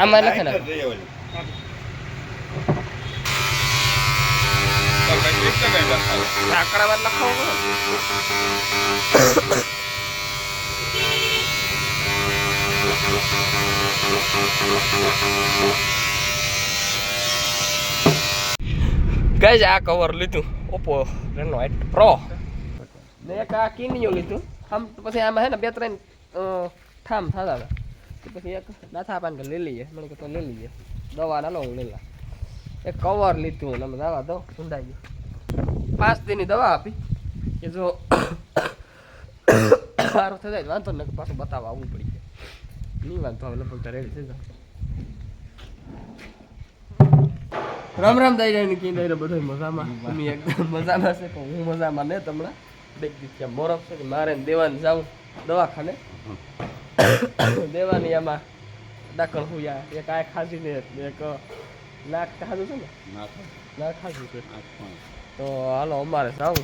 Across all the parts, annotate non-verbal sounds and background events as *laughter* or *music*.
આમાં લખે નાખો આકડામાં લખો ગઈ આ કવર લીધું. ઓપ્પો રેનો એટ પ્રો ને એક આ કિનિયો લીધું. આમ તો પછી આમાં હે ને બે ત્રણ ઠામ થતા હતા. પછી એક નાથા કે લઈ લઈએ. મને કે તો લઈ લઈએ. દવા ના લો હું લઈ લા. એક કવર લીધું ને અમે દવા દો, ઊંડાઈ ગયો પાંચ દિનની દવા આપી. કે જો સારું થઈ જાય વાંધો ને પાછું બતાવવા આવવું પડી જાય નહીં વાંધો હવે લગભગ તો થઈ જાય. રામ રામ દઈ રહ્યો કી દઈ બધો મજામાં? તમે એકદમ મજામાં છે, પણ હું મજામાં ને તમને દેખ દીધી મોરફ છે, કે મારે દેવાને જાઉં દવાખાને. દેવાની એમાં દાખલ હુયા એક આ ખાસી ને એક નાક ખાધું છે ને? નાક ખાધું છે. તો હાલો અમારે હતો?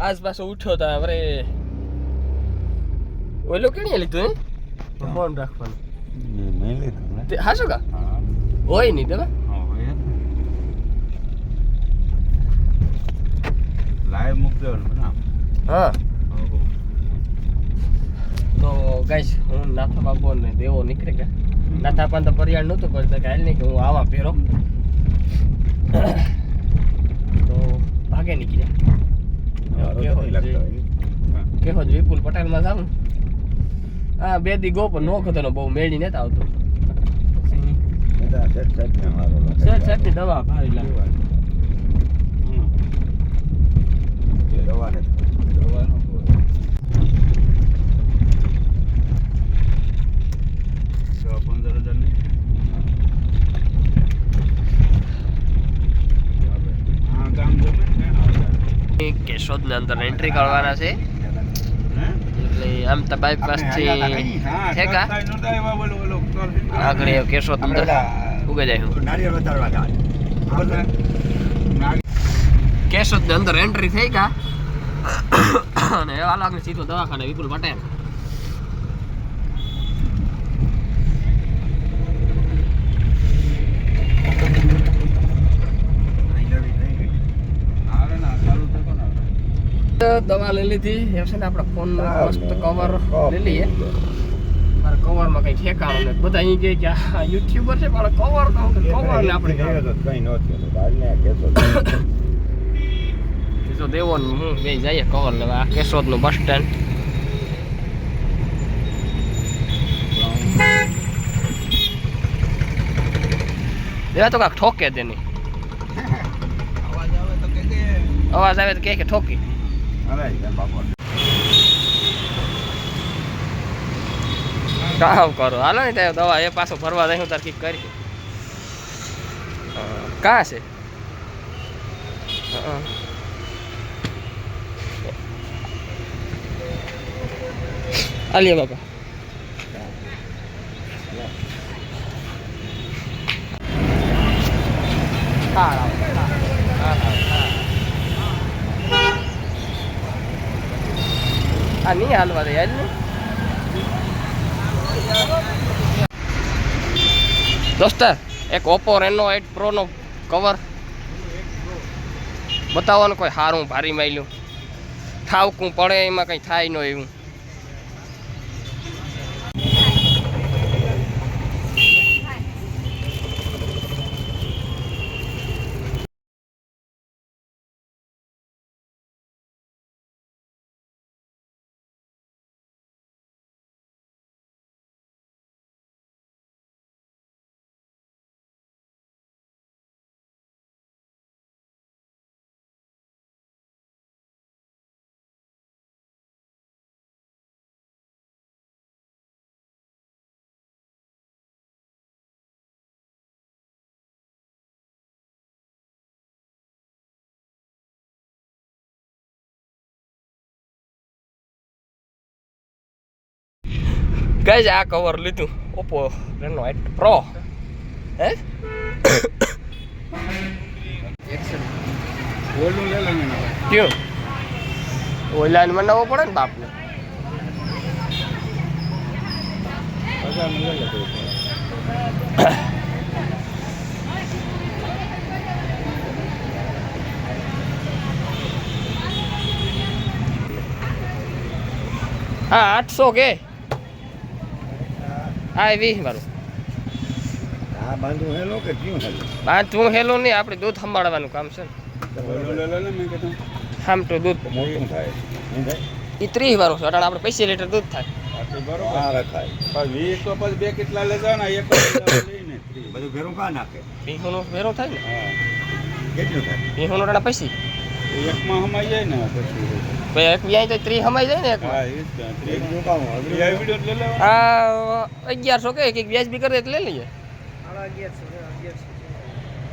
આજ પાછો ઉઠ્યો તા અરે ઓલો કેણી લીધું હે? ફોન રાખવાનું. કા? હોય નહીં તમે લાઈવ મૂકજો ને હા. તો ગાઈશ હું નાથા બાબુ ને દેવો નીકળે ગયા નાથા પણ તો પરિયાળ નહોતું કરતા કે હાલ નહીં કે હું આવા પહેરો તો ભાગે નીકળ્યા કેવો જ- વિપુલ પટેલમાં જાઉં હા બે દી ગો પણ નો ખતરનો બહુ મેળી નતા આવતો. સેટ સેટની દવા ભારી લાગે. પંદર હજાર નહીં હા ને અંદર એન્ટ્રી કરવાના છે. એટલે આમ તો બાયપાસથી ઠેકા આગળ કેશોદ અંદર. ઉગે જાય હું કેશોદની અંદર એન્ટ્રી થઈ ગયા અને એવા લાગે સીધો દવાખાને વિપુલ પટેલ. દવા લઈ લીધી. એમ છે ને આપણે ફોન મસ્ત કવર લઈ લઈએ. કવરમાં કઈ ઠેકાણું નથી. બધા અહીં કહે કે આ યુટ્યુબર છે પણ કવર તો કવર ને આપણે દેવો ને હું બે જઈએ કવર લેવા. આ કેશોદનું બસ સ્ટેન્ડ દેવા તો કાંક ઠોકે તેની *laughs* અવાજ આવે તો કે કે. ઠોકી. કામ કરો. હાલો ને ત્યાં દવા એ પાછો ફરવા જાય તાર કીક કરી કા છે. આલિયા બાપા. આ નહીં હાલવા દે યાર ને દોસ્તર એક ઓપ્પો રેનો એટ પ્રોનો કવર બતાવવાનું કોઈ સારું ભારી માયલું ઠાવકું પડે, એમાં કંઈ થાય ન એવું. ગઈ આ કવર લીધું ઓપ્પો રેનો એટ પ્રો હે. ક્યું ઓલા બનાવવો પડે ને બાપને. હા, આઠસો કે હા એ વીસ મારું આ બાંધવું હેલો કે ક્યું હેલો? બાંધવું હેલું નહીં આપણે દૂધ સંભાળવાનું કામ છે ને. આમ તો દૂધ મોટું થાય? એ ત્રીસ વાળું છે અટાણે આપણે પૈસા લીટર દૂધ થાય. બરોબર. આ વીસ તો પછી બે કેટલા લે જાવ ને એક લઈને બધું ભેરું કા નાખે? ભેરો થાય ને. હા. કેટલું થાય? ભીહોનો અટાણે પૈસા. તો એકમાં સમાઈ જાય ને પછી ભાઈ એક વ્યાય તો ત્રીસ હમાઈ જાય ને એક હા એ જ ત્યાં ત્રીસ. એકનું કામ એ અઘરું આ વીડિયો જ લઈ લેવાનો. આ અગિયારસો કે એક વ્યાજ બી કરે એટલે લઈ લઈએ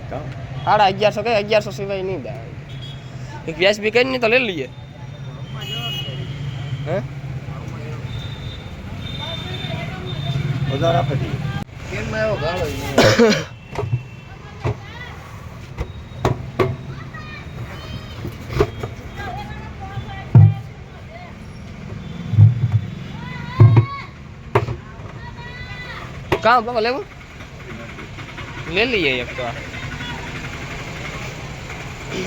કામ? સાડા અગિયારસો કે અગિયારસો સિવાય નહીં દે. એક વ્યાજ બી કરીને તો લઈ લઈએ. હે? વધારે આપે દઈએ કામ *coughs* બાબા લેવું? લઈ લઈએ એક તો.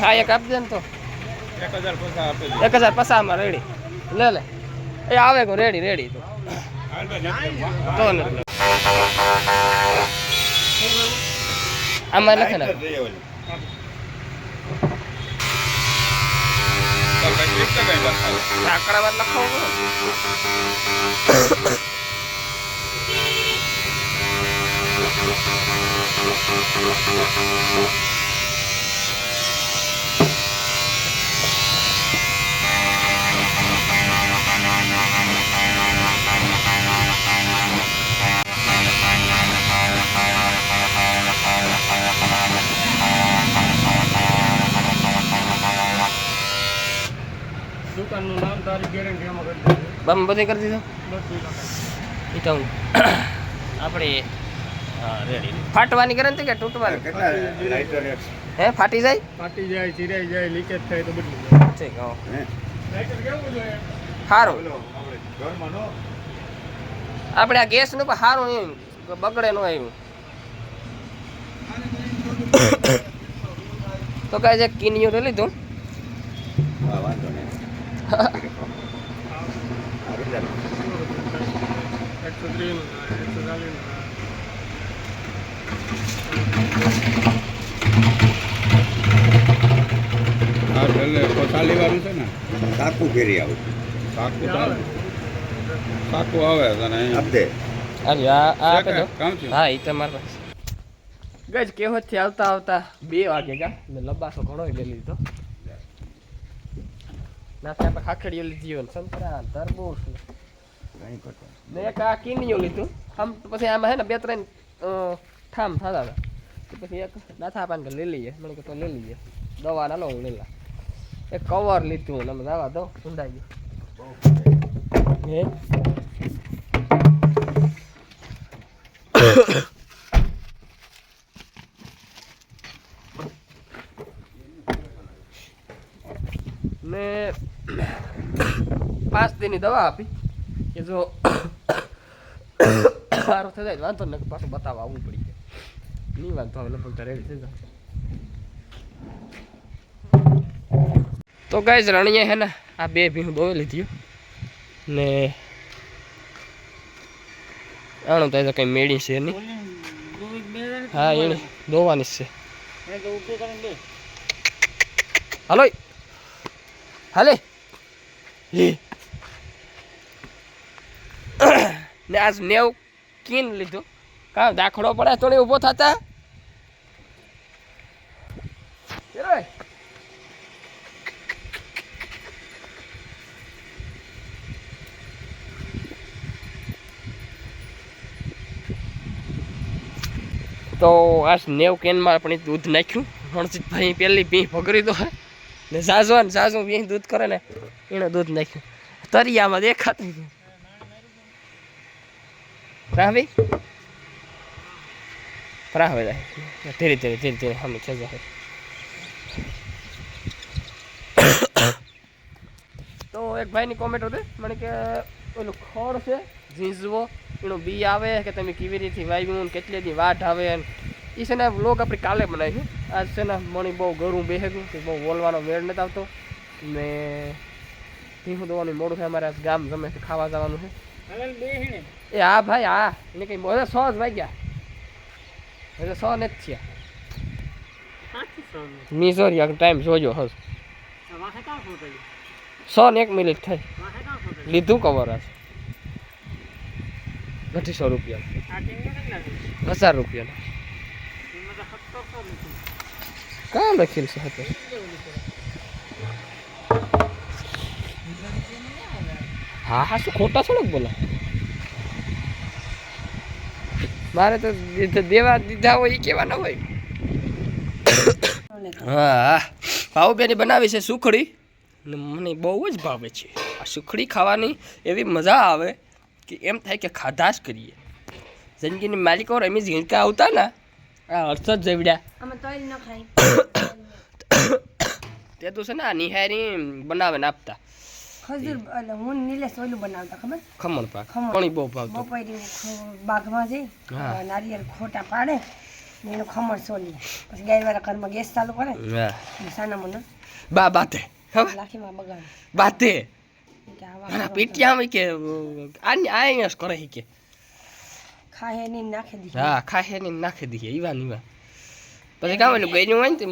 હા એક આપી દે ને તો. એક હજાર પસામાં રેડી. લે લે. એ આવે કો રેડી રેડી તો. તો આમાં લખે ને. આકડામાં લખાવો દુકાનનું નામ તારી ગેરંટી આમાં કરી દેજો બમ બધી કરી દીધો બધું એ તો હું આપણે હા રેડી ફાટવાની ગેરંટી કે તૂટવાની? કેટલા હે ફાટી જાય? ફાટી જાય ચીરાઈ જાય લીકેજ થાય તો બદલી જાય. ઠીક હો. લાઇટર કેવું જોઈએ? સારું આપણે ઘરમાં નો? આપણે આ ગેસનું પણ સારું એમ બગડે ન આવ્યું તો કાંઈ જે કિનિયો તો લીધું. હા વાંધો નહીં. *laughs* છેલ્લે કોથાલી વાળું છે ને? કાકું ફેરી આવું. સાકું તો સાકું આવે તને અહીંયા. આપ આ આ આપે છે દો કે? કામ છે? હા એ તમારે ગજ કેવતથી આવતા આવતા? બે વાગે ગા ને લબાસો ઘણો લઈ લીધો. ના પર ખાખડીઓ લીધી હોય ને સંતરા તરબૂચ. ને એક આ કિનિયો લીધું. આમ તો પછી આમાં હે ને બે ત્રણ ઠામ થતા હતા. પછી એક નાથા પાન લઈ લઈએ. મને કે તો લઈ લઈએ. દવા ના લો હું લઈ લા એક કવર લીધું અમે દવા દો ઊંડાઈ ગયું ને પાંચ દિનની દવા આપી. કે જો સારું થઈ જાય વાંધો ને પાછું બતાવવા આવવું પડી જાય. નહીં વાંધો હવે લગભગ રેડી થઈ જાય તો ગાઈઝ રણીએ હે ને આ બે ભીણ દોઈ લીધી ને આણું તો કઈ મેળી છે નહીં. હા એને દોવાની છે. હલો. હાલે ને આજ નેવ કીન લીધું. કા દાખલો પડે તો ઊભો થતા? તો આ નેવ કેનમાં આપણે દૂધ નાખ્યું. રણજીતભાઈ પહેલી ભીં ભગરી દો ને ઝાઝવા ને ઝાઝું દૂધ કરે ને એનું દૂધ નાખ્યું. તરિયામાં દેખાતું રાહવી? રાહવે ધીરે ધીરે ધીરે ધીરે સામે ખેંચા તો એક ભાઈની કોમેન્ટ હતી. મને કે પેલું ખોળ છે, ઝીંઝવો. એનું બી આવે કે તમે કેવી રીતે વાવ્યું કેટલી દી વાટ આવે એ છે ને વ્લોગ આપણે કાલે બનાવીશું આજ છે ને મણી બહુ ગરું બેહગ્યું કે બહુ બોલવાનો મેળ નથી આવતો. ને ભીહું દોવાનું મોડું થાય અમારે ગામ જમે છે ખાવા જવાનું છે. એ હા ભાઈ હા. એને કંઈ હવે સો જ વાગ્યા. એટલે સો ને જ થયા. સાચું સામે મી સોરી ટાઈમ જોજો હસ સો ને એક મિનિટ થઈ. લીધું કવર હશે અઢીસો રૂપિયા. હજાર રૂપિયા. એમાં તો સત્તરસો લીધું કાં લખેલ છે હતો? હા હા શું ખોટા થોડોક બોલો? મારે તો દેવા દીધા હોય એ કેવા ના હોય. હા ભાવબેની બનાવી છે સુખડી. મને બહુ જ ભાવે છે. આ સુખડી ખાવાની એવી મજા આવે. કે એમ થાય કે ખાધા જ કરીએ. જિંદગીની માલિકો રમી ઝીણકા આવતા ને આ હર્ષદ જવડ્યા અમે *coughs* તે તો છે ને આ નિહારી બનાવે ને આપતા. ખજૂર એટલે હું નિલેશ ઓલું બનાવતા ખબર? ખમણ પાક. પાણી બહુ ભાવતું. બપોરી બાગમાં જઈ નારિયેળ ખોટા પાડે ને એનું ખમણ સોલી પછી ગેરવાળા ઘરમાં ગેસ ચાલુ કરે સાના મને બા બાતે બાતે કે આવા મારા કરો પીટિયા હોય કે આ અહીંયા કરે કે ખાય નહીં નાખી દીધી હા ખાય ને નાખી દઈએ ઈવા ને ઈવા પછી કામ ઓલું ગયું હોય ને તે